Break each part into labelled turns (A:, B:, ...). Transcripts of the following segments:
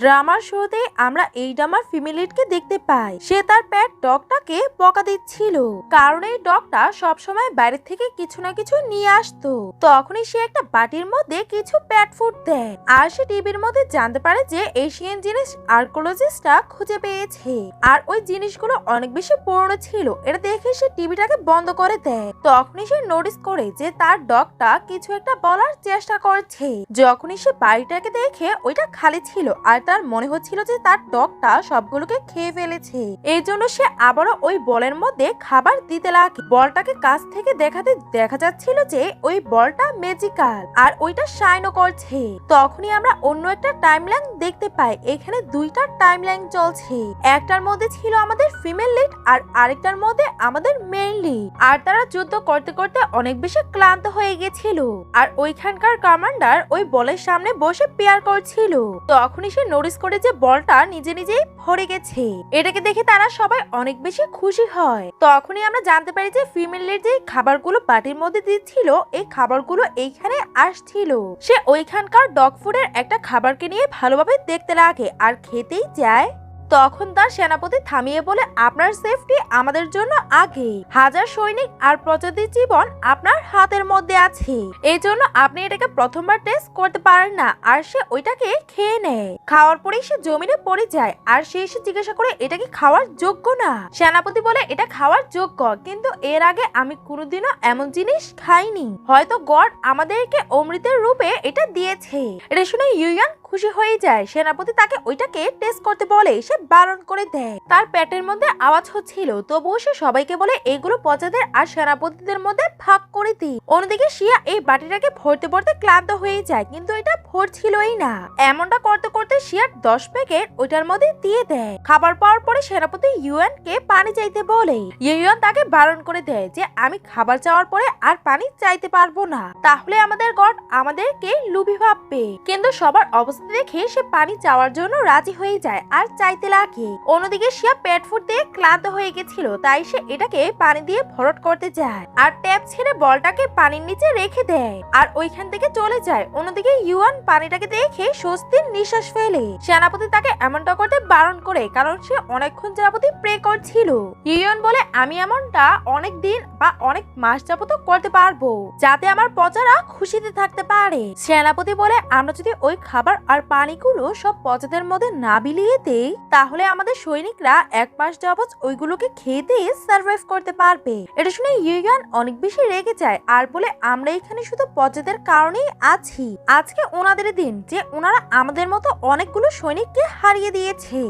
A: ড্রামার শোতে আমরা এই ড্রামার ফিমেলিটকে দেখতে পাই। সে তার প্যাট ডগটাকে বকা দিচ্ছিল। কারণ এই ডগটা সবসময় বাইরে থেকে কিছু না কিছু নিয়ে আসতো। তখনই সে একটা বাটির মধ্যে কিছু প্যাট ফুড দেয়। আর সে টিভির মধ্যে জানতে পারে যে এশিয়ান জিনিস আর্কোলজিস্টরা খুঁজে পেয়েছে। আর ওই জিনিসগুলো অনেক বেশি পুরনো ছিল। এটা দেখে সে টিভিটাকে বন্ধ করে দেয়। তখনই সে নোটিস করে যে তার ডগটা কিছু একটা বলার চেষ্টা করছে। যখনই সে বাড়িটাকে দেখে ওইটা খালি ছিল আর তার মনে হচ্ছিল যে তার ডগটা সবগুলোকে খেয়ে ফেলেছে। এই জন্য সে আবারও ওই বলের মধ্যে খাবার দিতে লাগে বলটাকে কাছ থেকে দেখাতে দেখা যাচ্ছিল যে ওই বলটা ম্যাজিক্যাল আর ওইটা শাইনও করছে। তখনই আমরা অন্য একটা টাইমলাইন দেখতে পাই। এখানে দুইটা টাইমলাইন চলছে। একটার মধ্যে ছিল আমাদের ফিমেল লিড আর আরেকটার মধ্যে আমাদের মেইন লিড আর তারা যুদ্ধ করতে করতে অনেক বেশি ক্লান্ত হয়ে গেছিল। আর ওইখানকার কমান্ডার ওই বলের সামনে বসে পেয়ার করছিল। তখনই সে নোটিস করে যে বলটা নিজে নিজেই ভরে গেছে। এটাকে দেখে তারা সবাই অনেক বেশি খুশি হয়। তখনই আমরা জানতে পারি যে ফিমেলের যে খাবারগুলো বাটির মধ্যে দিচ্ছিল, এই খাবারগুলো এইখানে আসছিল। সে ওইখানকার ডগ ফুডের একটা খাবারকে নিয়ে ভালোভাবে দেখতে লাগে, আর খেতেই যায় তখন তার সেনাপতি থামিয়ে বলে, আপনার সেফটি আমাদের জন্য আগে হাজার সৈনিক আর প্রজাতির জীবন আপনার হাতের মধ্যে আছে। এই জন্য আপনি এটাকে প্রথমবার টেস্ট করতে পারেন না, আর সে ওইটাকে খেয়ে নেয়। খাওয়ার পরেই সে জমিনে পড়ে যায়, আর সে এসে জিজ্ঞাসা করে, এটা কি খাওয়ার যোগ্য না? সেনাপতি বলে, এটা খাওয়ার যোগ্য, কিন্তু এর আগে আমি কোনোদিনও এমন জিনিস খাইনি। হয়তো গড আমাদেরকে অমৃতের রূপে এটা দিয়েছে। এটা শুনে ইউয়ান খুশি হয়ে যায়। সেনাপতি তাকে ওইটাকে টেস্ট করতে বলে, সে বারণ করে দেয়। তার পেটের মধ্যে আওয়াজ হচ্ছিল, তবুও সে সবাইকে বলে, এগুলো প্রজাদের আর সেনাপতিদের মধ্যে ভাগ করে দিই। অন্যদিকে শিয়া এই বাটিটাকে ভরতে ভরতে ক্লান্ত হয়ে যায়, কিন্তু এটা ভরছিলই না। এমনটা করতে করতে শিয়ার দশ প্যাকেট ওইটার মধ্যে দিয়ে দেয়। খাবার পাওয়ার পরে সেনাপতি ইউএন কে পানি চাইতে বলে, ইউএন তাকে বারণ করে দেয় যে, আমি খাবার চাওয়ার পরে আর পানি চাইতে পারব না। তাহলে আমাদের গড আমাদেরকে লুভি ভাববে। কিন্তু সবার অবস্থা দেখে সে পানি চাওয়ার জন্য রাজি হয়ে যায় আর চাইতে লাগে। অন্যদিকে শিয়া পেট ফুট দিয়ে ক্লান্ত হয়ে গেছিল, তাই সে এটাকে পানি দিয়ে ভরট করতে যায় আর ট্যাপ ছেড়ে বলটাকে পানির নিচে রেখে দেয় আর ওইখান থেকে চলে যায়। অন্যদিকে ইউয়ান পানিটাকে দেখে স্বস্তির নিঃশ্বাস ফেলে। সেনাপতি তাকে এমনটা করতে বারণ করে, কারণ সে অনেকক্ষণ সেনাপতি প্রে করছিল। ইউয়ান বলে, আমি এমনটা অনেক দিন বা অনেক মাস যাবত করতে পারব, যাতে আমার পচারা খুশিতে থাকতে পারে। সেনাপতি বলে, আমরা যদি ওই খাবার আর পানিগুলো সব পচাদের মধ্যে না বিলিয়ে দেই, তাহলে আমাদের সৈনিকরা এক মাস যাবৎ ওইগুলোকে খেয়ে দিয়ে সার্ভাইভ করতে পারবে। এটা শুনে ইউয়ান অনেক বেশি রেগে যায়, আর বলে, আমরা এখানে শুধু পচাদের কারণেই আছি। আজকে ওনাদের দিন, যে ওনারা আমাদের মতো অনেকগুলো সৈনিককে হারিয়ে দিয়েছে।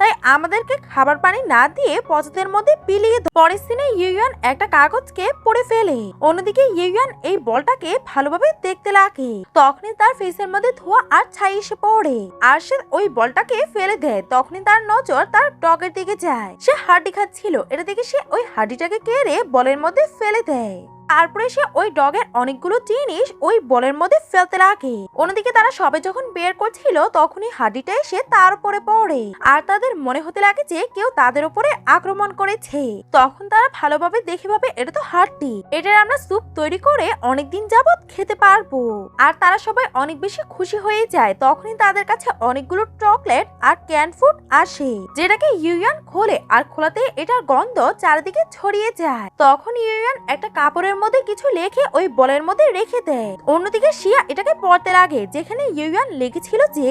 A: তাই আমাদেরকে খাবার পানি না দিয়ে পচাদের মধ্যে পিলিয়ে। পরের সিনে ইউয়ান একটা কাগজকে পড়ে ফেলে। অন্যদিকে ইউয়ান এই বলটাকে ভালোভাবে দেখতে লাগে। তখনই তার ফেসের মধ্যে ধোয়া আর ছাই এসে পড়ে। আর সে ওই বলটাকে ফেলে দেয়। তখনই তার নজর তার ডগের দিকে যায়। সে হাড্ডি খাচ্ছিল। এটা দেখে সে ওই হাড্ডিটাকে কেড়ে বলের মধ্যে ফেলে দেয়। তারপরে সে ওই ডগের অনেকগুলো জিনিস ওই বলের মধ্যে ফেলতে লাগে। অন্যদিকে তারা সবে যখন বের করছিল, তখনই হাড্ডিটা এসে তার উপরে পড়ে। আর তাদের মনে হতে লাগে যে কেউ তাদের উপরে আক্রমণ করেছে। তখন তারা ভালোভাবে দেখে ভাবে, এটা তো হাড্ডি। এটার আমরা স্যুপ তৈরি করে অনেকদিন যাবৎ খেতে পারব। আর তারা সবাই অনেক বেশি খুশি হয়ে যায়। তখনই তাদের কাছে অনেকগুলো চকলেট আর ক্যান ফুড আসে, যেটাকে ইউয়ান খোলে। আর খোলাতে এটার গন্ধ চারিদিকে ছড়িয়ে যায়। তখন ইউয়ান একটা কাপড়ের মধ্যে কিছু লেখে ওই বলের মধ্যে রেখে দেয়। অন্যদিকে শিয়া এটাকে পড়তে লাগে, যেখানে ইউয়ান লিখেছিল যে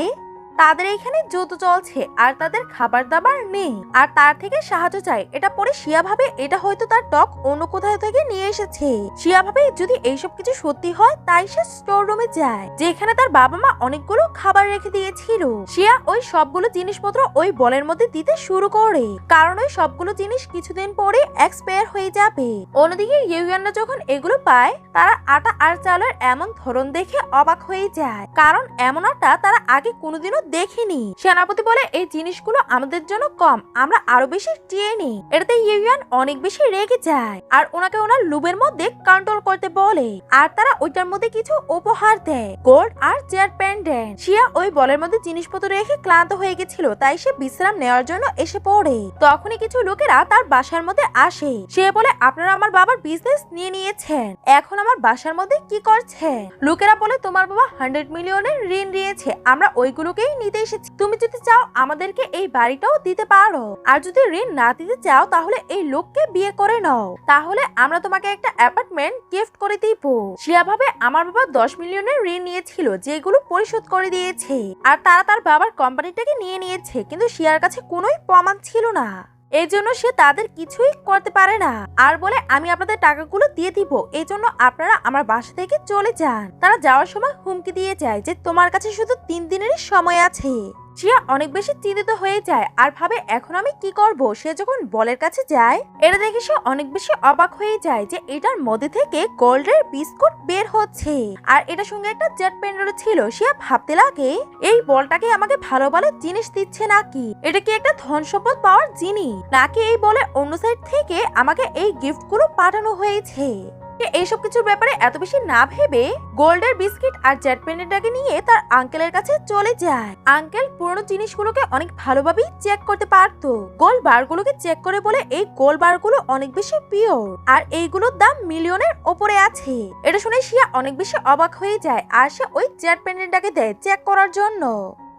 A: তাদের এখানে যুদ্ধ চলছে, আর তাদের খাবার দাবার নেই। আর তার থেকে সাহায্য চাই। এটা পরে শিয়া ভাবে এটা হয়তো তার টক অন্য কোথাও থেকে নিয়ে এসেছে। শিয়া ভাবে যদি এইসব কিছু সত্যি হয়, তাই সে স্টোর রুমে যায়, যেখানে তার বাবা মা অনেকগুলো খাবার রেখে দিয়েছিল। শিয়া ওই সবগুলো জিনিসপত্র ওই বলের মধ্যে দিতে শুরু করে। কারণ ওই সবগুলো জিনিস কিছুদিন পরে এক্সপায়ার হয়ে যাবে। অন্যদিকে ইউয়ানরা যখন এগুলো পায়, তারা আটা আর চালের এমন ধরন দেখে অবাক হয়ে যায়। কারণ এমন আটা তারা আগে কোনোদিনও দেখিনি। সেনাপতি বলে, এই জিনিসগুলো আমাদের জন্য কম, আমরা আরও বেশি চেয়ে নিই। এটাতে ইউয়ান অনেক বেশি রেগে যায় আর ওনাকে ওনার লুবের মধ্যে কন্ট্রোল করতে বলে। আর তারা ওইটার মধ্যে কিছু উপহার দেয় গোল্ড আর চেয়ার প্যান্ডেন্ট শিয়া ওই বলের মধ্যে জিনিসপত্র রেখে ক্লান্ত হয়ে গেছিল, তাই সে বিশ্রাম নেওয়ার জন্য এসে পড়ে। তখনই কিছু লোকেরা তার বাসার মধ্যে আসে। সে বলে, আপনারা আমার বাবার বিজনেস নিয়ে নিয়েছেন, এখন আমার বাসার মধ্যে কি করছেন? লোকেরা বলে, তোমার বাবা হান্ড্রেড মিলিয়নের ঋণ নিয়েছে, আমরা ওইগুলোকেই নিতে এসেছি। তুমি যদি চাও আমাদেরকে এই বাড়িটাও দিতে পারো। আর যদি ঋণ না দিতে চাও, তাহলে এই লোককে বিয়ে করে নাও। তাহলে আমরা তোমাকে একটা অ্যাপার্টমেন্ট গিফট করে দিব। শিয়া ভাবে আমার বাবা দশ মিলিয়নের ঋণ নিয়েছিল, যেগুলো পরিশোধ করে দিয়েছে। আর তারা তার বাবার কোম্পানিটাকে নিয়ে নিয়েছে, কিন্তু শিয়ার কাছে কোনোই প্রমাণ ছিল না। এই জন্য সে তাদের কিছুই করতে পারে না। আর বলে, আমি আপনাদের টাকাগুলো দিয়ে দিব। এই জন্য আপনারা আমার বাসা থেকে চলে যান। তারা যাওয়ার সময় হুমকি দিয়ে যায় যে তোমার কাছে শুধু তিন দিনেরই সময় আছে। শিয়া অনেক বেশি চিন্তিত হয়ে যায় আর ভাবে, এখন আমি কি করব? সে যখন বলের কাছে যায়, এটা দেখে সে অনেক বেশি অবাক হয়ে যায় যে এটার মধ্যে থেকে গোল্ডের বিস্কুট বের হচ্ছে। আর এটা সঙ্গে একটা জেট প্যান্ডেলও ছিল। শিয়া ভাবতে লাগে, এই বলটাকে আমাকে ভালো ভালো জিনিস দিচ্ছে নাকি? এটা কি একটা ধন সম্পদ পাওয়ার জিনিস? নাকি এই বলের অন্য সাইড থেকে আমাকে এই গিফটগুলো পাঠানো হয়েছে? সে এইসব কিছুর ব্যাপারে এত বেশি না ভেবে গোল্ডের বিস্কিট আর জেট প্যান্ডেলটাকে নিয়ে তার আঙ্কেলের কাছে চলে যায়। আঙ্কেল পুরনো জিনিসগুলোকে অনেক ভালোভাবেই চেক করতে পারতো। গোল্ড বারগুলোকে চেক করে বলে এই গোল্ড বারগুলো অনেক বেশি পিওর আর এইগুলোর দাম মিলিয়নের ওপরে আছে। এটা শুনে শিয়া অনেক বেশি অবাক হয়ে যায় আর সে ওই জেট প্যান্ডেলটাকে দেয় চেক করার জন্য।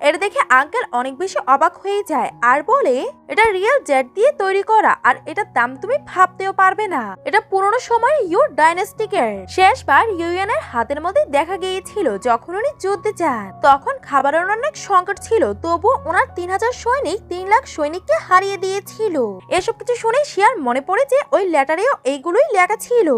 A: এটা দেখে আঙ্কেল অনেক বেশি অবাক হয়ে যায় আর বলে, এটা রিয়েল জেট দিয়ে তৈরি করা আর এটার দাম তুমি ভাবতেও পারবে না। এটা পুরনো সময় ইউ ডাইনাস্টিকের। শেষবার ইউএনের হাতের মধ্যে দেখা গিয়েছিল যখন উনি যুদ্ধে যান। তখন খাবারের অনেক সংকট ছিল তবু ওনার তিন হাজার সৈনিক তিন লাখ সৈনিককে হারিয়ে দিয়েছিল। এসব কিছু শুনে শিয়ার মনে পড়ে যে ওই লেটারেও এইগুলোই লেখা ছিল।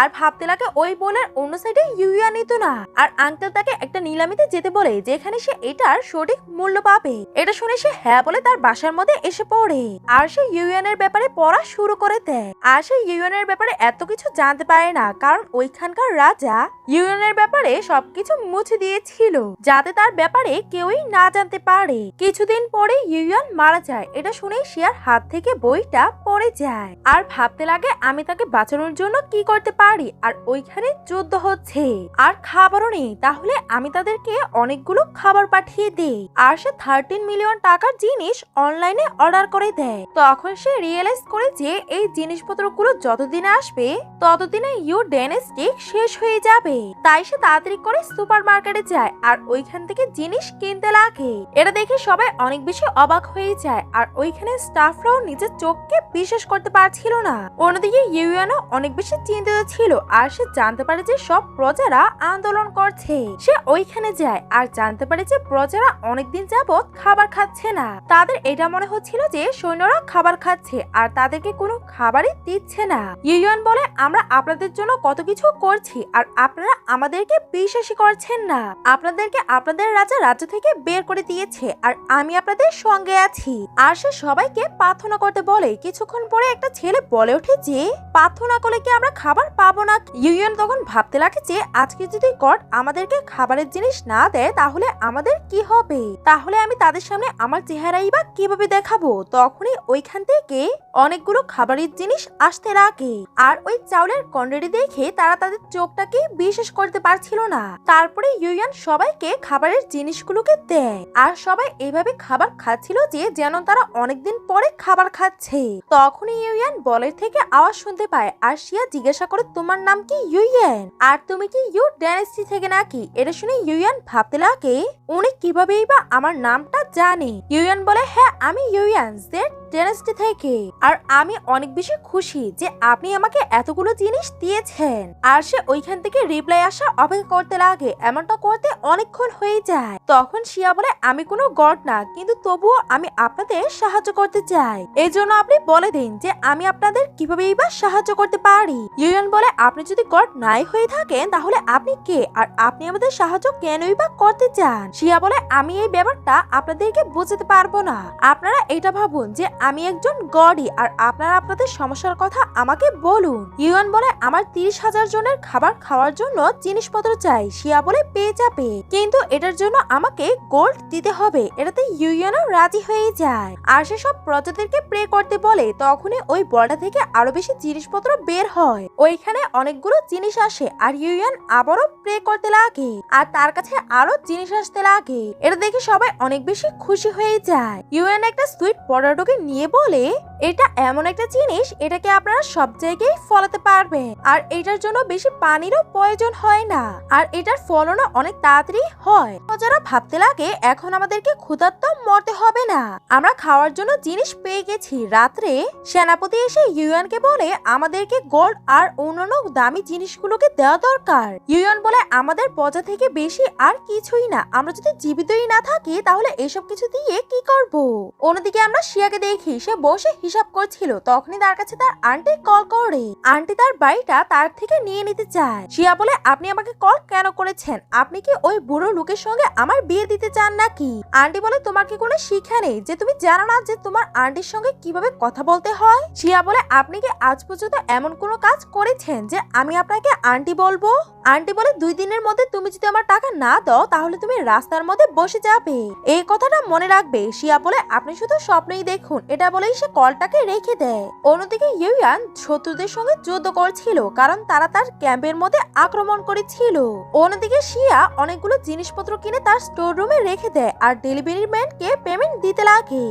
A: আর ভাবতে লাগে ওই বোনের অন্য সাইডে ইউইয়া নিত না। আর আঙ্কেল তাকে একটা নিলামিতে যেতে বলে, যেখানে সে এটার সঠিক মূল্য পাবে। এটা শুনে সে হ্যাঁ বলে তার বাসার মধ্যে এসে পড়ে। আর সে ইউএনের ব্যাপারে পড়া শুরু করে দেয়। আর সে ইউএনের ব্যাপারে এত কিছু জানতে পারে না, কারণ ওইখানকার রাজা ইউএনের ব্যাপারে সবকিছু মুছে দিয়েছিল, যাতে তার ব্যাপারে কেউই না জানতে পারে। কিছুদিন পরে ইউয়ান মারা যায়, এটা শুনে শিয়ার হাত থেকে বইটা পড়ে যায়। আর ভাবতে লাগে আমি তাকে বাঁচানোর জন্য কি করতে পারি আর ওইখানে যুদ্ধ হচ্ছে। আর খাবারও নেই, তাহলে আমি তাদেরকে অনেকগুলো খাবার পাঠিয়ে দিই। আর সে থার্টিন মিলিয়ন টাকার জিনিস অনলাইনে অর্ডার করে দেয়। তখন সে রিয়েলাইজ করে যে এই জিনিসপত্রগুলো যতদিনে আসবে, ততদিনে ইউ ডেনেস্টিক শেষ হয়ে যাবে। তাই সে তাড়াতাড়ি করে সুপার মার্কেটে যায় আর ওইখান থেকে জিনিস কিনতে লাগে। এটা দেখে সবাই অনেক বেশি অবাক হয়ে যায় আর ওইখানে স্টাফরাও নিজের চোখকে বিশ্বাস করতে পারছিল না। অন্যদিকে ইউএনও অনেক বেশি চিন্তিত ছিল আর সে জানতে পারে যে সব প্রজারা আন্দোলন করছে। সে ওইখানে যায় আর জানতে পারে যে প্রজারা অনেকদিন যাবৎ খাবার খাচ্ছে না। তাদের এটা মনে হচ্ছিল যে সৈন্যরা খাবার খাচ্ছে আর তাদেরকে কোনো খাবারই দিচ্ছে না। ইউএন বলে, আমরা আপনাদের জন্য কত কিছু করছি আর আপনারা আমাদেরকে বিশ্বাসই করছেন না। আপনাদেরকে আপনাদের রাজা রাজ্য থেকে বের করে দিয়েছে আর আমি আপনাদের সঙ্গে আছি। আর সে সবাইকে প্রার্থনা করতে বলে। কিছুক্ষণ পরে একটা ছেলে বলে ওঠে যে, প্রার্থনা করলে কি আমরা খাবার পাবো না। ইউএন তখন ভাবতে লাগে যে, আজকে যদি গড আমাদেরকে খাবারের জিনিস না দেয়, তাহলে আমাদের কি হবে? তাহলে আমি তাদের সামনে আমার চেহারাই বা কীভাবে দেখাবো? তখনই ওইখান থেকে অনেকগুলো খাবারের জিনিস আসতে লাগে। আর ওই চাউলের কন্ডেরি দেখে তারা তাদের চোখটাকে বিশ্বাস করতে পারছিল না। তারপরে ইউয়ান সবাইকে খাবারের জিনিসগুলোকে দেয়। আর সবাই এইভাবে খাবার খাচ্ছিল যে, যেন তারা অনেকদিন পরে খাবার খাচ্ছে। তখনই ইউয়ান বলের থেকে আওয়াজ শুনতে পায়। আর শিয়া জিজ্ঞাসা করে তোমার নাম কি ইউয়ান আর তুমি কি ইউ ড্যানেস্টি থেকে নাকি? এটা শুনে ইউয়ান ভাবতে লাগে, উনি কিভাবেই বা আমার নামটা জানে। ইউয়ান বলে হ্যাঁ আমি ইউয়ান জেড ডেনেস্টি থেকে। আর আমি অনেক বেশি খুশি যে আপনি আমাকে এতগুলো জিনিস দিয়েছেন। আর সে ওইখান থেকে রিপ্লাই আসা অপেক্ষা করতে লাগে, এমনটা করতে অনেকক্ষণ হয়ে যায়। তখন শিয়া বলে, আমি কোনো গড না, কিন্তু তবুও আমি আপনাদের সাহায্য করতে চাই। এই জন্য আপনি বলে দিন যে আমি আপনাদের কিভাবেই বা সাহায্য করতে পারি। ইউএন বলে, আপনি যদি গড নাই হয়ে থাকেন, তাহলে আপনি কে? আর আপনি আমাদের সাহায্য কেনই বা করতে চান? শিয়া বলে, আমি এই ব্যাপারটা আপনাদেরকে বোঝাতে পারব না। আপনারা এটা ভাবুন যে আমি একজন গডি আর আপনারা আপনাদের সমস্যার কথা আমাকে বলুন। ইউয়ান বলে, আমার তিরিশ হাজার জনের খাবার খাওয়ার জন্য জিনিসপত্র চাই। শিয়া বলে, পেয়ে যাবে। কিন্তু এটার জন্য আমাকে গোল্ড দিতে হবে। এটাতে ইউয়ানও রাজি হয়ে যায়। আর সে সব প্রজাতিকে প্রে করতে বলে, তখনই ওই বলটা থেকে আরও বেশি জিনিসপত্র বের হয়। ওইখানে অনেকগুলো জিনিস আসে আর ইউয়ান আবারও প্রে করতে লাগে। আর তার কাছে আরও জিনিস আসতে লাগে। এটা দেখে সবাই অনেক বেশি খুশি হয়ে যায়। ইউএন একটা সুইট পটাটোকে নিয়ে বলে, এটা এমন একটা জিনিস, এটাকে আপনারা সব জায়গায় ফলাতে পারবেন। আর এটার জন্য বেশি পানিরও প্রয়োজন হয় না। আর এটার ফলনও অনেক তাড়াতাড়ি হয়। যারা ভাবতে লাগে, এখন আমাদেরকে ক্ষুধার্ত মরতে হবে না। আমরা খাওয়ার জন্য জিনিস পেয়ে গেছি। রাত্রে সেনাপতি এসে ইউএনকে বলে, আমাদেরকে গোল্ড আর অন্যান্য দামি জিনিসগুলোকে দেওয়া দরকার। ইউএন বলে, আমাদের পজা থেকে বেশি আর কিছুই না। আমরা যদি জীবিতই না থাকি, তাহলে এসব কিছু দিয়ে কি করব? অন্যদিকে আমরা শিয়াকে দেখি সে বসে হিসাব করছিল। তখনই তার কাছে তার আন্টি কল করে। আন্টি তার বাড়িটা তার থেকে নিয়ে নিতে চায়। শিয়া বলে, আপনি আমাকে কল কেন করেছেন? আপনি কি ওই বুড়ো লোকের সঙ্গে আমার বিয়ে দিতে চান নাকি? আন্টি বলে তোমার কি কোনো শিক্ষা নেই। যে তুমি জানো না যে তোমার আন্টির সঙ্গে কীভাবে কথা বলতে হয়? শিয়া বলে, আপনি কি আজ পর্যন্ত এমন কোনো কাজ করেছেন যে আমি আপনাকে আন্টি বলব? আন্টি বলে, দুই দিনের মধ্যে তুমি যদি আমার টাকা না দাও, তাহলে তুমি রাস্তার মধ্যে বসে যাবে। এই কথাটা মনে রাখবে। শিয়া বলে, আপনি শুধু স্বপ্নই দেখুন এটা বলেই সে কলটাকে রেখে দেয়। অন্যদিকে ইউয়ান শত্রুদের সঙ্গে যুদ্ধ করছিল, কারণ তারা তার ক্যাম্পের মধ্যে আক্রমণ করেছিল। অন্যদিকে শিয়া অনেকগুলো জিনিসপত্র কিনে তার স্টোর রুমে রেখে দেয়, আর ডেলিভারি ম্যানকে পেমেন্ট দিতে লাগে।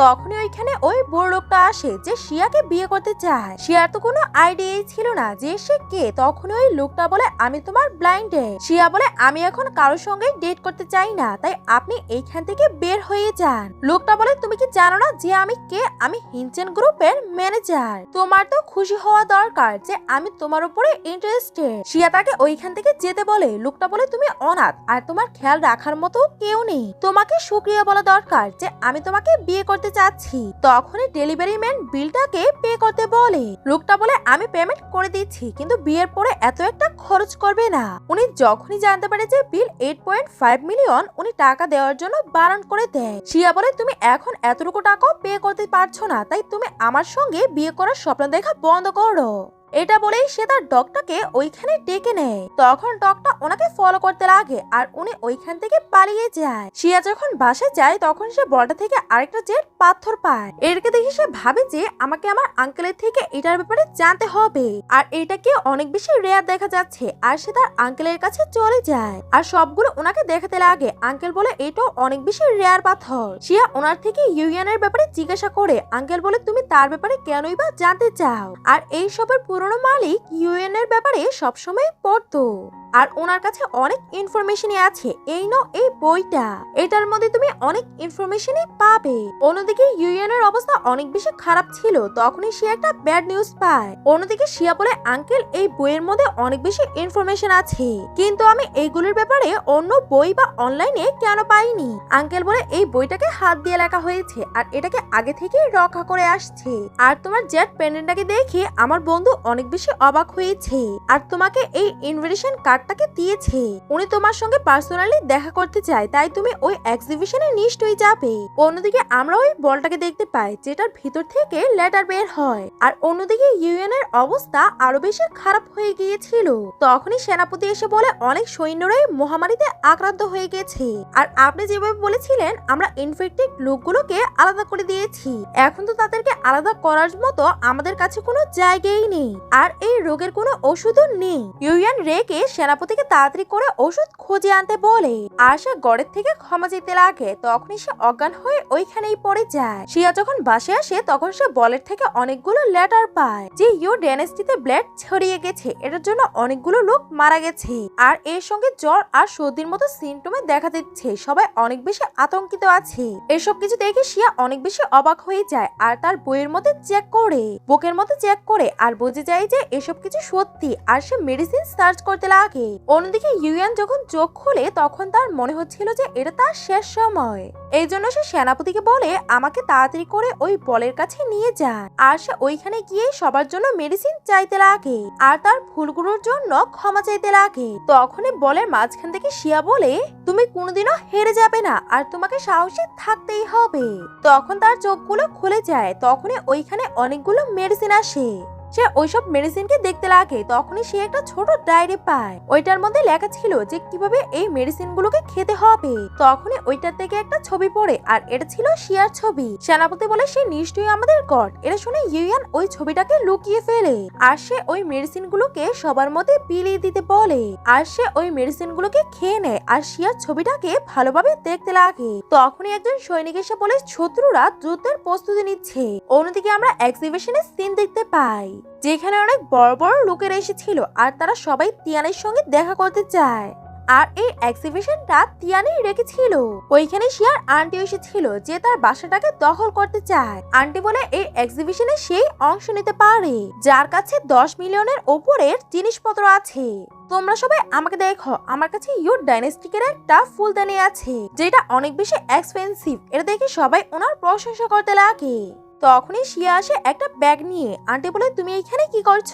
A: তখনই ওইখানে ওই বড় লোকটা আসে যে শিয়াকে বিয়ে করতে চায়। শিয়ার তো কোনো আইডিয়াই ছিল না যে সে কে। তখন ওই লোকটা বলে, আমি তোমার ব্লাইন্ডে শিয়া বলে, আমি এখন কারোর সঙ্গে ডেট করতে চাই না, তাই আপনি এইখান থেকে বের হয়ে যান। লোকটা বলে, তুমি কি জানো না যে আমি কে? আমি হিনচেন গ্রুপের ম্যানেজার তোমার তো খুশি হওয়া দরকার যে আমি তোমার উপরে ইন্টারেস্টেড শিয়া তাকে ওইখান থেকে যেতে বলে। লোকটা বলে, তুমি অনাথ, আর তোমার খেয়াল রাখার মতো কেউ নেই। তোমাকে সুক্রিয়া বলা দরকার যে আমি তোমাকে বিয়ে করতে চাচ্ছি। তখনই ডেলিভারি ম্যান বিলটাকে পে করতে বলে। লোকটা বলে, আমি পেমেন্ট করে দিচ্ছি, কিন্তু বিয়ের পরে এত একটা খরচ করবে না। উনি যখনই জানতে পারে যে bill eight point five million উনি টাকা দেওয়ার জন্য বারণ করে দেয়। শিয়া বলে, তুমি এখন এতটুকু টাকাও পে করতে পারছ না, তাই তুমি আমার সঙ্গে বিয়ে করার স্বপ্ন দেখা বন্ধ করো। এটা বলেই সে তার ডগটাকে ওইখানে ডেকে নেয়। তখন ডগটা ওনাকে ফলো করতে লাগে আর উনি ওইখান থেকে পালিয়ে যায়। শিয়া যখন বাসায় যায়, তখন সে বলটা থেকে আরেকটা জেট পাথর পায়। এরকে দেখে সে ভাবে যে আমাকে আমার আঙ্কেলের থেকে এটার ব্যাপারে জানতে হবে। আর এটাকে অনেক বেশি রেয়ার দেখা যাচ্ছে আর সে তার আঙ্কেলের কাছে চলে যায়। আর সবগুলো ওনাকে দেখাতে লাগে। আঙ্কেল বলে এটাও অনেক বেশি রেয়ার পাথর। শিয়া ওনার থেকে ইউএনের ব্যাপারে জিজ্ঞাসা করে আঙ্কেল বলে তুমি তার ব্যাপারে কেনই বা জানতে চাও? আর এই সবের পুরনো মালিক ইউএনের ব্যাপারে সবসময় পড়তো আর ওনার কাছে অনেক ইনফরমেশনই আছে। এই নো এই বইটা। এটার মধ্যে তুমি অনেক ইনফরমেশনই পাবে। অন্যদিকে ইউএন এর অবস্থা অনেক বেশি খারাপ ছিল, তখনই সে একটা ব্যাড নিউজ পায়। অন্যদিকে শিয়া বলে আঙ্কেল এই বইয়ের মধ্যে অনেক বেশি ইনফরমেশন আছে। কিন্তু আমি এইগুলোর ব্যাপারে অন্য বই বা অনলাইনে কেন পাইনি? আঙ্কেল বলে এই বইটাকে হাত দিয়ে লেখা হয়েছে আর এটাকে আগে থেকেই রক্ষা করে আসছে। আর তোমার জেট পেন্ডেন্টটাকে দেখে আমার বন্ধু অনেক বেশি অবাক হয়েছে। আর তোমাকে এই ইনভিটেশন কার্ডটাকে দিয়েছে। উনি তোমার সঙ্গে পার্সোনালি দেখা করতে চায়, তাই তুমি ওই এক্সিবিশনে নিশ্চয়ই যাবে। অন্যদিকে আমরা ওই বলটাকে দেখতে পাই, যেটার ভিতর থেকে লেটার বের হয়। আর অন্যদিকে ইউএন এর অবস্থা আরও বেশি খারাপ হয়ে গিয়েছিল। তখনই সেনাপতি এসে বলে, অনেক সৈন্যরাই মহামারীতে আক্রান্ত হয়ে গেছে। আর আপনি যেভাবে বলেছিলেন, আমরা ইনফেক্টেড লোকগুলোকে আলাদা করে দিয়েছি। এখন তো তাদেরকে আলাদা করার মতো আমাদের কাছে কোনো জায়গাই নেই। আর এই রোগের কোনো ওষুধও নেই। ইউএন রেকে সেনাপতিকে তাড়াতাড়ি করে ওষুধ খুঁজে আনতে বলে। আর সে গড়ের থেকে ক্ষমা যেতে লাগে, তখনই সে অজ্ঞান হয়ে ওইখানেই পড়ে যায়। শিয়া যখন বাসে আসে, তখন সে বলের থেকে অনেকগুলো লেটার পায়, যে ইউ ডেনেস্টিতে ব্লেড ছড়িয়ে গেছে, এটার জন্য অনেকগুলো লোক মারা গেছে। আর এর সঙ্গে জ্বর আর সর্দির মতো সিমটমে দেখা দিচ্ছে, সবাই অনেক বেশি আতঙ্কিত আছে। এসব কিছু দেখে শিয়া অনেক বেশি অবাক হয়ে যায়, আর তার বইয়ের মধ্যে চেক করে, বুকের মধ্যে চেক করে, আর বুঝে যায় যে এসব কিছু সত্যি, আর সে মেডিসিন সার্চ করতে লাগে। লাগে অন্যদিকে ইউয়ান যখন চোখ খুলে তখন তার মনে হচ্ছিল যে এটা তার শেষ সময়। এই জন্য সে সেনাপতিকে বলে, আমাকে তাড়াতাড়ি করে ওই বলের কাছে নিয়ে যান আর সে ওইখানে গিয়ে সবার জন্য মেডিসিন চাইতে লাগে। আর তার ভুলগুলোর জন্য ক্ষমা চাইতে লাগে। তখনই বলের মাঝখান থেকে শিয়া বলে, তুমি কোনোদিনও হেরে যাবে না, আর তোমাকে সাহসী থাকতেই হবে। তখন তার চোখগুলো খুলে যায়। তখনই ওইখানে অনেকগুলো মেডিসিন আসে। সে ওইসব মেডিসিনকে দেখতে লাগে, তখনই সে একটা ছোট ডায়েরি পায়। ওইটার মধ্যে লেখা ছিল যে কীভাবে এই মেডিসিনগুলোকে খেতে হবে। তখনই ওইটার থেকে একটা ছবি পড়ে, আর এটা ছিল শিয়ার ছবি। সেনাপতি বলে সে নিশ্চয়ই আমাদের গড। এটা শুনে ইউয়ান ওই ছবিটাকে লুকিয়ে ফেলে। আর সে ওই মেডিসিনগুলোকে সবার মধ্যে বিলিয়ে দিতে বলে। আর সে ওই মেডিসিনগুলোকে খেয়ে নেয়, আর শিয়ার ছবিটাকে ভালোভাবে দেখতে লাগে। তখনই একজন সৈনিক এসে বলে, শত্রুরা যুদ্ধের প্রস্তুতি নিচ্ছে। অন্যদিকে আমরা এক্সিবিশনের সিন দেখতে পাই। যেখানে অনেক বড় বড় লোকেরা এসেছিল আর তারা সবাই তিয়ানের সঙ্গে দেখা করতে চায়। আর এই এক্সিবিশনটা তিয়ানি রেখেছিল। ওইখানে শিয়ার আন্টি এসেছিল যে তার বাসাটাকে দখল করতে চায়। আন্টি বলে এই এক্সিবিশনে সেই অংশ নিতে পারে, যার কাছে দশ মিলিয়নের ওপরের জিনিসপত্র আছে। তোমরা সবাই আমাকে দেখো, আমার কাছে ইউর ডাইনেস্টিকের একটা ফুলদানি আছে, যেটা অনেক বেশি এক্সপেন্সিভ এটা দেখে সবাই ওনার প্রশংসা করতে লাগে। তখনই শিয়া আসে একটা ব্যাগ নিয়ে। আন্টি বলে, তুমি এখানে কি করছ?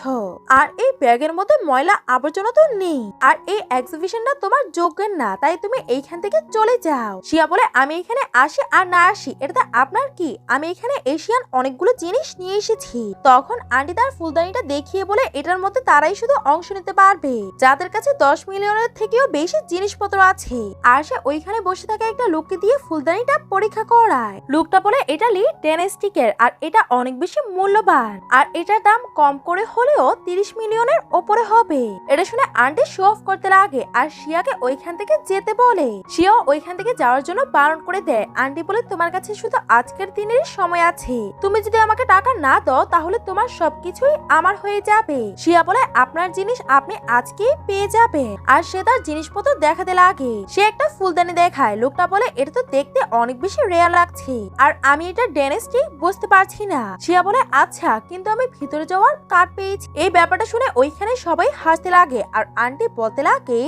A: আর এই ব্যাগের মধ্যে ময়লা আবর্জনা তো নেই। আর এই এক্সিবিশনটা তোমার যোগ্যের না, তাই তুমি এইখান থেকে চলে যাও। শিয়া বলে, আমি এখানে আসি আর না আসি, এটাতে আপনার কি? আমি এখানে এশিয়ান অনেকগুলো জিনিস নিয়ে এসেছি। তখন আন্টি তার ফুলদানিটা দেখিয়ে বলে, এটার মধ্যে তারাই শুধু অংশ নিতে পারবে, যাদের কাছে দশ মিলিয়নের থেকেও বেশি জিনিসপত্র আছে। আর সে ওইখানে বসে থাকা একটা লোককে দিয়ে ফুলদানিটা পরীক্ষা করায়। লোকটা বলে, এটা লি টেনেস্টিকের আর এটা অনেক বেশি মূল্যবান। আর এটার দাম কম করে হলেও তিরিশ মিলিয়নের ওপরে হবে। এটা শুনে আন্টি শো অফ করতে লাগে আর শিয়াকে ওইখান থেকে যেতে বলে। শিয়া ওইখান থেকে যাওয়ার জন্য বারণ করে দেয়। আন্টি বলে, তোমার কাছে শুধু আজকের দিনেরই সময় আছে। তুমি যদি আমাকে টাকা না দাও, তাহলে তোমার সবকিছুই আমার হয়ে যাবে। শিয়া বলে, আপনার জিনিস আপনি আজকেই পেয়ে যাবেন। আর সে তার জিনিসপত্র দেখাতে লাগে। সে একটা ফুলদানি দেখায়। লোকটা বলে, এটা তো দেখতে অনেক বেশি রেয়ার লাগছে। আর আমি এটা ডেনেস্টি বুঝতে পারছি না। শিয়া বলে আচ্ছা কিন্তু আমি ভিতরে যাওয়ার কার্ড পেয়েছি। এই ব্যাপারটা শুনে ওইখানে সবাই হাসতে লাগে, আর আন্টি বলতে লাগে,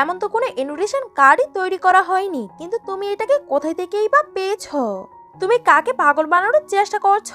A: এমন তো কোনো ইনভিটেশন কার্ডই তৈরি করা হয়নি, কিন্তু তুমি এটাকে কোথায় থেকেই বা পেয়েছ? তুমি কাকে পাগল বানানোর চেষ্টা করছ?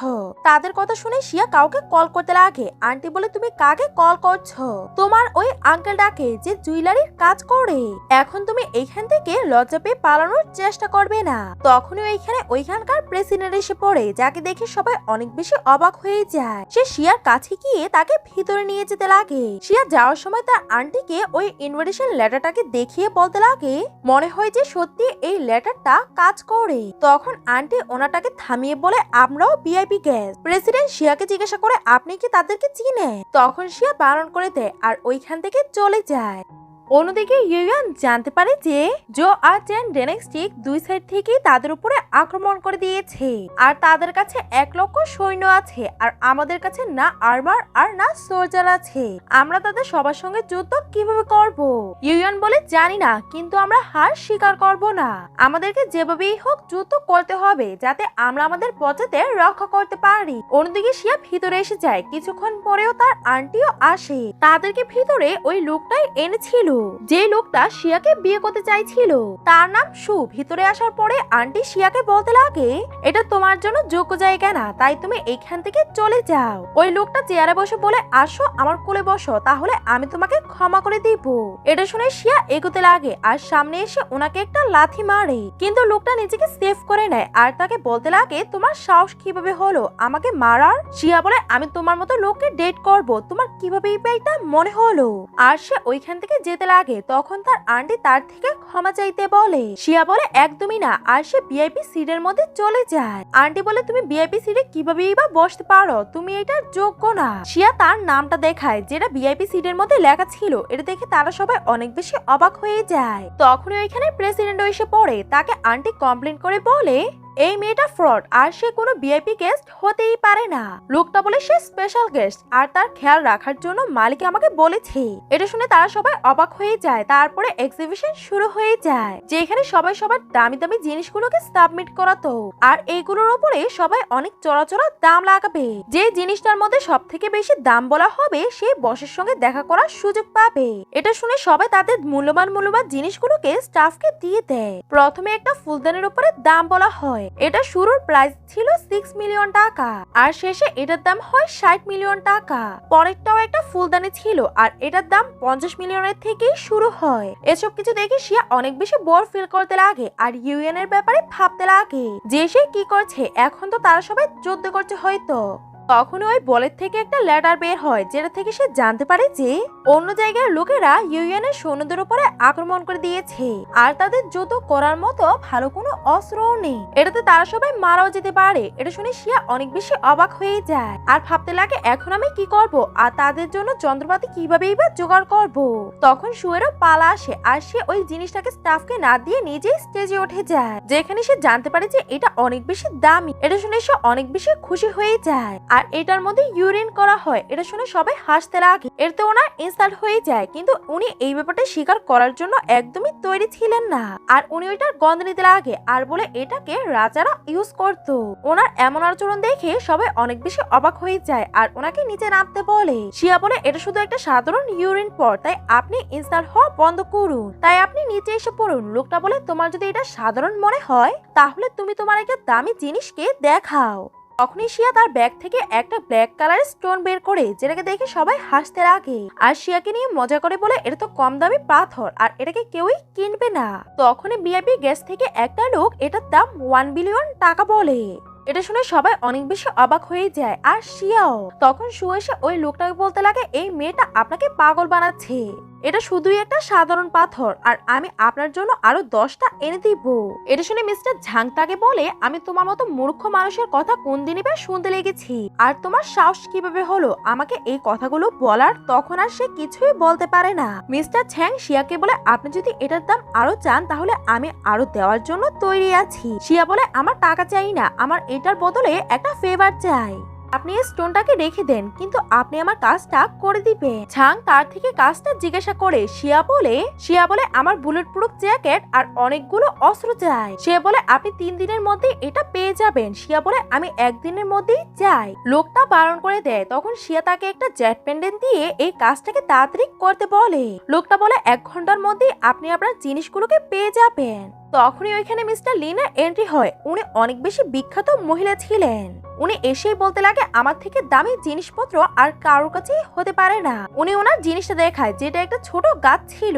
A: তাদের কথা শুনে শিয়া কাউকে কল করতে লাগে। আন্টি বলে, তুমি কাকে কল করছ? তোমার ওই আঙ্কেলটাকে যে জুয়েলারির কাজ করে। এখন তুমি এইখান থেকে লজ্জা পেয়ে পালানোর চেষ্টা করবে না। তখনই ওইখানে ওইখানকার প্রেসিডেন্ট এসে পড়ে, যাকে দেখে সবাই অনেক বেশি অবাক হয়ে যায়। সে শিয়ার কাছে গিয়ে তাকে ভিতরে নিয়ে যেতে লাগে। শিয়া যাওয়ার সময় তার আন্টিকে ওই ইনভিটেশন লেটারটাকে দেখিয়ে বলতে লাগে, মনে হয় যে সত্যি এই লেটারটা কাজ করে। তখন আন্টি ওনাটাকে থামিয়ে বলে, আমরাও ভিআইপি গেস্ট প্রেসিডেন্ট শিয়াকে জিজ্ঞাসা করে, আপনি কি তাদেরকে চিনে তখন শিয়া বারণ করে দেয় আর ওইখান থেকে চলে যায়। অন্যদিকে ইউয়ান জানতে পারে যে জো আর চেন ডেনেক্সটিক দুই সাইড থেকে তাদের উপরে আক্রমণ করে দিয়েছে। আর তাদের কাছে এক লক্ষ সৈন্য আছে, আর আমাদের কাছে না আর্মার আর না সোলজার আছে। আমরা তাদের সবার সঙ্গে যুদ্ধ কীভাবে করব? ইউয়ান বলে, জানি না, কিন্তু আমরা হার স্বীকার করব না। আমাদেরকে যেভাবেই হোক যুদ্ধ করতে হবে, যাতে আমরা আমাদের পচাতে রক্ষা করতে পারি। অন্যদিকে শিয়া ভিতরে এসে যায়। কিছুক্ষণ পরেও তার আন্টিও আসে। তাদেরকে ভিতরে ওই লোকটাই এনেছিল। যে লোকটা শিয়াকে বিয়ে করতে চাইছিল, তার নাম সু। ভিতরে আসার পরে আন্টি শিয়াকে বলতে লাগে, এটা তোমার জন্য যোগ্য জায়গা না, তাই তুমি এইখান থেকে চলে যাও। ওই লোকটা চেয়ারে বসে বলে, আসো আমার কোলে বসো, তাহলে আমি তোমাকে ক্ষমা করে দিব। এটা শুনে শিয়া এগোতে লাগে, আর সামনে এসে ওনাকে একটা লাথি মারে। কিন্তু লোকটা নিজেকে সেভ করে নেয়, আর তাকে বলতে লাগে, তোমার সাহস কীভাবে হলো? আমাকে মারার? শিয়া বলে, আমি তোমার মতো লোককে ডেট করব, তোমার কীভাবে এই মনে হলো? আর সে ওইখান থেকে যেতে লাগে, তখন তার আন্টি তার থেকে ক্ষমা চাইতে বলে। শিয়া বলে, একদমই না। আর সে ভিআইপি সিটের মধ্যে চলে যায়। আন্টি বলে, তুমি ভিআইপি সিটে কিভাবেই বা বসতে পারো? তুমি এটার যোগ্য না। শিয়া তার নামটা দেখায়, যেটা ভিআইপি সিটের মধ্যে লেখা ছিল। এটা দেখে তারা সবাই অনেক বেশি অবাক হয়ে যায়। তখনই ওইখানে প্রেসিডেন্ট এসে পড়ে। তাকে আন্টি কমপ্লেন করে বলে এই মেয়েটা ফ্রড আর সে কোনো ভিআইপি গেস্ট হতেই পারে না। লোকটা বলে সে স্পেশাল গেস্ট আর তার খেয়াল রাখার জন্য মালিক আমাকে বলেছে। এটা শুনে তারা সবাই অবাক হয়ে যায়, তারপরে এক্সিবিশন শুরু হয়ে যায়, যেখানে সবাই সবার দামি দামি জিনিসগুলোকে সাবমিট করাতো, আর এইগুলোর উপরে সবাই অনেক চড়া চড়া দাম লাগাবে। যে জিনিসটার মধ্যে সব থেকে বেশি দাম বলা হবে, সে বসের সঙ্গে দেখা করার সুযোগ পাবে। এটা শুনে সবাই তাদের মূল্যবান মূল্যবান জিনিসগুলোকে স্টাফকে দিয়ে দেয়। প্রথমে একটা ফুলদানের উপরে দাম বলা হয় এটা শুরুর প্রাইস ছিল সিক্স মিলিয়ন টাকা, আর শেষে এটার দাম হয় ষাট মিলিয়ন টাকা। পরেরটাও একটা ফুলদানি ছিল, আর এটার দাম পঞ্চাশ মিলিয়নের থেকেই শুরু হয়। এসব কিছু দেখে শিয়া অনেক বেশি বোর ফিল করতে লাগে, আর ইউএন এর ব্যাপারে ভাবতে লাগে, যে সে কি করছে, এখন তো তারা সবাই যুদ্ধ করছে হয়তো। তখন ওই বলের থেকে একটা লেটার বের হয়, যেটা থেকে সে জানতে পারে যে অন্য জায়গার লোকেরা ইউএনের সৈন্যদের উপরে আক্রমণ করে দিয়েছে আর তাদের যুদ্ধ করার মতো ভালো কোনো অস্ত্রও নেই। এটাতে তারা সবাই মারাও যেতে পারে। এটা শুনে শিয়া অনেক বেশি অবাক হয়ে যায়। আর ভাবতে লাগে, এখন আমি কি করব? আর তাদের জন্য যন্ত্রপাতি কিভাবেই বা জোগাড় করব? তখন শুয়েরও পালা আসে আর সে ওই জিনিসটাকে স্টাফকে না দিয়ে নিজেই স্টেজে উঠে যায়, যেখানে সে জানতে পারে যে এটা অনেক বেশি দামি। এটা শুনে সে অনেক বেশি খুশি হয়ে যায়। আর এটার মধ্যে ইউরিন করা হয়। এটা শুনে সবাই হাসতে লাগে এতে ওনার ইনস্টাল্ট হয়ে যায়, কিন্তু উনি এই ব্যাপারটা স্বীকার করার জন্য একদমই তৈরি ছিলেন না। আর উনি ওইটার গন্ধ নিতে লাগে আর বলে এটাকে রাজারা ইউজ করত। ওনার এমন আচরণ দেখে সবাই অনেক বেশি অবাক হয়ে যায় আর ওনাকে নিচে নামতে বলে। শিয়া বলে, এটা শুধু একটা সাধারণ ইউরিন পর, তাই আপনি ইনস্টল হওয়া বন্ধ করুন। তাই আপনি নিচে এসে পড়ুন। লোকটা বলে, তোমার যদি এটা সাধারণ মনে হয়, তাহলে তুমি তোমার একটা দামি জিনিসকে দেখাও। তখনই শিয়া তার ব্যাগ থেকে একটা ব্ল্যাক কালারের স্টোন বের করে, যেটাকে দেখে সবাই হাসতে লাগে আর শিয়াকে নিয়ে মজা করে বলে, এটা তো কম দামি পাথর, আর এটাকে কেউই কিনবে না। তখনই বিআইপি গ্যাস থেকে একটা লোক এটার দাম ওয়ান বিলিয়ন টাকা বলে। এটা শুনে সবাই অনেক বেশি অবাক হয়ে যায়, আর শিয়াও। তখন শু এসে ওই লোকটাকে বলতে লাগে, এই মেয়েটা আপনাকে পাগল বানাচ্ছে। এটা শুধুই একটা সাধারণ পাথর, আর আমি আপনার জন্য আরও দশটা এনে দিব। এটা শুনে মিস্টার ঝাং তাকে বলে, আমি তোমার মতো মূর্খ মানুষের কথা কোন দিনই বা শুনতে লেগেছি। আর তোমার সাহস কীভাবে হলো? আমাকে এই কথাগুলো বলার তখন আর সে কিছুই বলতে পারে না। মিস্টার ছ্যাং শিয়াকে বলে, আপনি যদি এটার দাম আরও চান, তাহলে আমি আরও দেওয়ার জন্য তৈরি আছি। শিয়া বলে, আমার টাকা চাই না, আমার এটার বদলে একটা ফেভার চাই। আপনি এই স্টোনটাকে রেখে দেন, কিন্তু আপনি আমার কাজটা করে দিবেন। ছাং তার থেকে কাজটা জিজ্ঞাসা করে, শিয়া বলে শিয়া বলে আমার বুলেট প্রুফ জ্যাকেট আর অনেকগুলো অস্ত্র চাই। সে বলে, আপনি তিন দিনের মধ্যে এটা পেয়ে যাবেন। শিয়া বলে, আমি একদিনের মধ্যেই চাই লোকটা বারণ করে দেয়, তখন শিয়া তাকে একটা জ্যাট পেন্ডেন্ট দিয়ে এই কাজটাকে তাড়াতাড়ি করতে বলে। লোকটা বলে, এক ঘণ্টার মধ্যে আপনি আপনার জিনিসগুলোকে পেয়ে যাবেন। তখনই ওইখানে মিস্টার লিনা এন্ট্রি হয়। উনি অনেক বেশি বিখ্যাত মহিলা ছিলেন। উনি এসেই বলতে লাগে, আমার থেকে দামি জিনিসপত্র আর কারোর কাছেই হতে পারে না। উনি ওনার জিনিসটা দেখায়, যেটা একটা ছোট গাছ ছিল।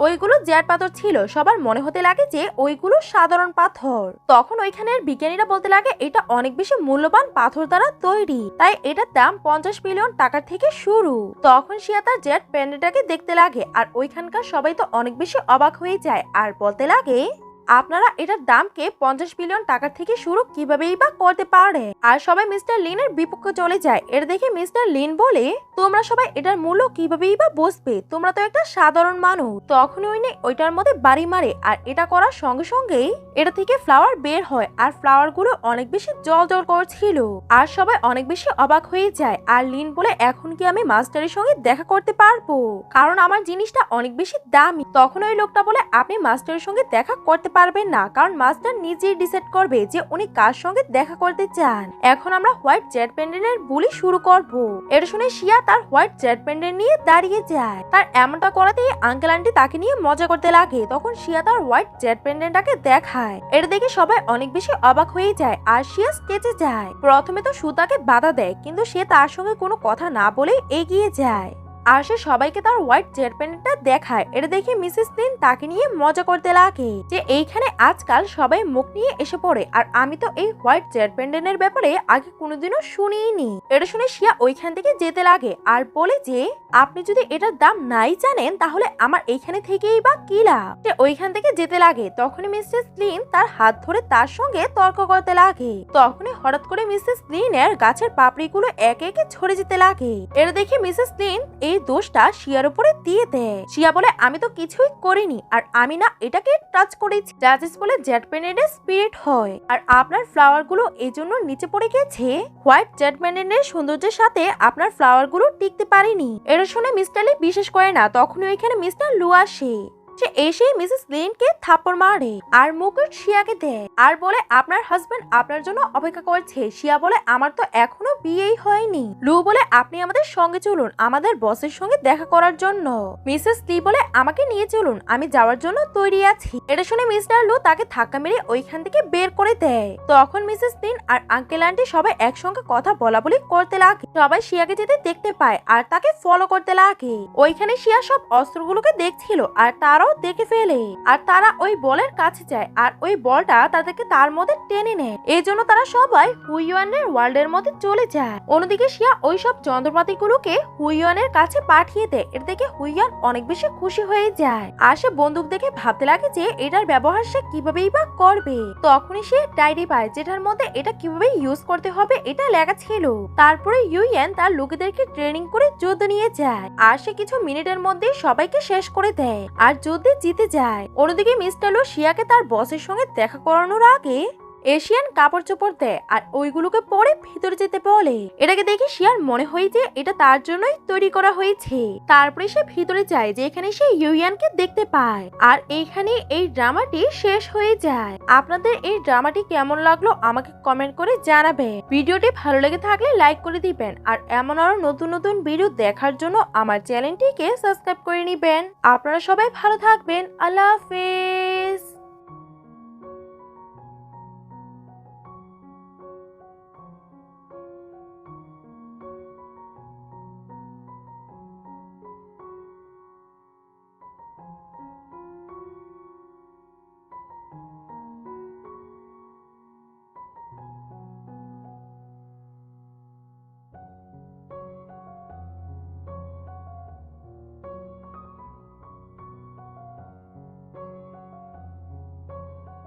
A: ওইগুলো জ্যাট পাথর ছিল। সবার মনে হতে লাগে যে ওইগুলো সাধারণ পাথর। তখন ওইখানের বিজ্ঞানীরা বলতে লাগে, এটা অনেক বেশি মূল্যবান পাথর দ্বারা তৈরি। তাই এটার দাম পঞ্চাশ মিলিয়ন টাকার থেকে শুরু। তখন শিয়া তার জ্যাট প্যান্ডেটাকে দেখতে লাগে, আর ওইখানকার সবাই তো অনেক বেশি অবাক হয়ে যায়। আর বলতে লাগে আপনারা এটার দামকে পঞ্চাশ মিলিয়ন টাকার থেকে শুরু কিভাবেই বা করতে পারে? আর সবাই মিস্টার লিনের বিপক্ষে চলে যায়। এটা দেখে মিস্টার লিন বলে, তোমরা সবাই এটার মূল্য কিভাবেই বা বসবে তোমরা তো একটা সাধারণ মানুষ। তখন ওই নে ওইটার মধ্যে বাড়ি মারে আর এটা করার সঙ্গে সঙ্গেই এটা থেকে ফ্লাওয়ার বের হয় আর ফ্লাওয়ারগুলো অনেক বেশি জল জল করছিল। আর সবাই অনেক বেশি অবাক হয়ে যায়। আর লিন বলে, এখন কি আমি মাস্টারের সঙ্গে দেখা করতে পারব? কারণ আমার জিনিসটা অনেক বেশি দামি। তখন ওই লোকটা বলে, আপনি মাস্টারের সঙ্গে দেখা করতে পারবেন না, কারণ মাস্টার নিজেই ডিসাইড করবে যে উনি কার সঙ্গে দেখা করতে চান। এখন আমরা হোয়াইট জেট প্যান্ডেলের বুলি শুরু করব। এটা শুনে শিয়া তার হোয়াইট জেট প্যান্ডেল নিয়ে দাঁড়িয়ে যায়। তার এমনটা করাতেই আঙ্কেল আন্টি তাকে নিয়ে মজা করতে লাগে। তখন শিয়া তার হোয়াইট জেট প্যান্ডেলটাকে দেখায়। এটা দেখে সবাই অনেক বেশি অবাক হয়ে যায় আর শিয়া স্টেজে যায়। প্রথমে তো সুতাকে বাধা দেয়, কিন্তু সে তার সঙ্গে কোনো কথা না বলে এগিয়ে যায়। আর সে সবাইকে তার হোয়াইট জেট প্যান্টটা দেখায়। এটা দেখে মিসেস লিন তাকে নিয়ে মজা করতে লাগে যে এইখানে আজকাল সবাই মুখ নিয়ে এসে পড়ে। আর আমি তো এই হোয়াইট জেট প্যান্ডেনের ব্যাপারে আগে কোনোদিনও শুনিনি। এটা শুনে শিয়া ওইখান থেকে যেতে লাগে আর বলে যে, আপনি যদি এটার দাম নাই জানেন, তাহলে আমার এইখানে থেকেই বা কি লাভ? সে ওইখান থেকে যেতে লাগে। তখনই মিসেস লিন তার হাত ধরে তার সঙ্গে তর্ক করতে লাগে। তখনই হঠাৎ করে মিসেস লিনের গাছের পাপড়িগুলো একে একে ঝরে যেতে লাগে। এটা দেখে মিসেস লিন এই সেই দোষটা শিয়ার উপরে দিয়ে দেয়। শিয়া বলে, আমি তো কিছুই করিনি, আর আমি না এটাকে টাচ করেছি। জাজিস বলে জ্যাটম্যানের স্পিরিট হয়, আর আপনার ফ্লাওয়ারগুলো এই জন্য নিচে পড়ে গেছে। হোয়াইট জ্যাটম্যানের সৌন্দর্যের সাথে আপনার ফ্লাওয়ারগুলো টিকতে পারেনি। এটা শুনে মিস্টার লি বিশেষ করে না, তখনই ওইখানে মিস্টার লু আসে। সে এসেই মিসেস লিনকে থাপ্পড় মারে আর মুকুট শিয়াকে দেয়। আর বলে, আপনার হাজবেন্ড আপনার জন্য অপেক্ষা করছে। শিয়া বলে, আমার তো এখনও বিয়েই হয়নি। লু বলে, আপনি আমাদের সঙ্গে চলুন, আমাদের বসের সঙ্গে দেখা করার জন্য। মিসেস লি বলে, আমাকে নিয়ে চলুন, আমি যাওয়ার জন্য তৈরি আছি। এটা শুনে মিস্টার লু তাকে ধাক্কা মেরে ওইখান থেকে বের করে দেয়। তখন মিসেস লিন আর আঙ্কেল আন্টি সবাই একসঙ্গে কথা বলা বলি করতে লাগে। সবাই শিয়াকে যেতে দেখতে পায় আর তাকে ফলো করতে লাগে। ওইখানে শিয়া সব অস্ত্রগুলোকে দেখছিল আর তারাও দেখে ফেলে। আর তারা ওই বলের কাছে যায় আর ওই বলটা তাদেরকে তার মধ্যে টেনে নেয়। এই জন্য তারা সবাই হুইয়ানের ওয়ার্ল্ডের মধ্যে চলে যায়। অন্যদিকে শিয়া ওই সব যন্ত্রপাতিগুলোকে হুইয়ানের কাছে পাঠিয়ে দেয়। এর দেখে হুইয়ান অনেক বেশি খুশি হয়ে যায়। আর সে বন্দুক দেখে ভাবতে লাগে যে এটার ব্যবহার সে কিভাবেই বা করবে। তখনই সে ডায়েরি পায়, যেটার মধ্যে এটা কীভাবে ইউজ করতে হবে এটা লেখা ছিল। তারপরে ইউয়ান তার লোকেদেরকে ট্রেনিং করে যুদ্ধ নিয়ে যায়। আর সে কিছু মিনিটের মধ্যে সবাইকে শেষ করে দেয়। আর যুদ্ধে জিতে যায়। অন্যদিকে মিস্টার লো শিয়াকে তার বসের সঙ্গে দেখা করানোর আগে এশিয়ান কাপড় চোপড় দেয় আর ওইগুলোকে পরে ভিতরে যেতে বলে। এটাকে দেখে শিয়ার মনে হয় যে এটা তার জন্যই তৈরি করা হয়েছে। তারপরে সে ভিতরে যায় যে এখানে সে ইউয়ানকে দেখতে পায়। আর এইখানে এই ড্রামাটি শেষ হয়ে যায়। আপনাদের এই ড্রামাটি কেমন লাগল আমাকে কমেন্ট করে জানাবেন। ভিডিওটি ভালো লেগে থাকলে লাইক করে দিবেন আর এমন আরও নতুন নতুন ভিডিও দেখার জন্য আমার চ্যানেলটিকে সাবস্ক্রাইব করে নিবেন। আপনারা সবাই ভালো থাকবেন। আল্লাহ হাফেজ।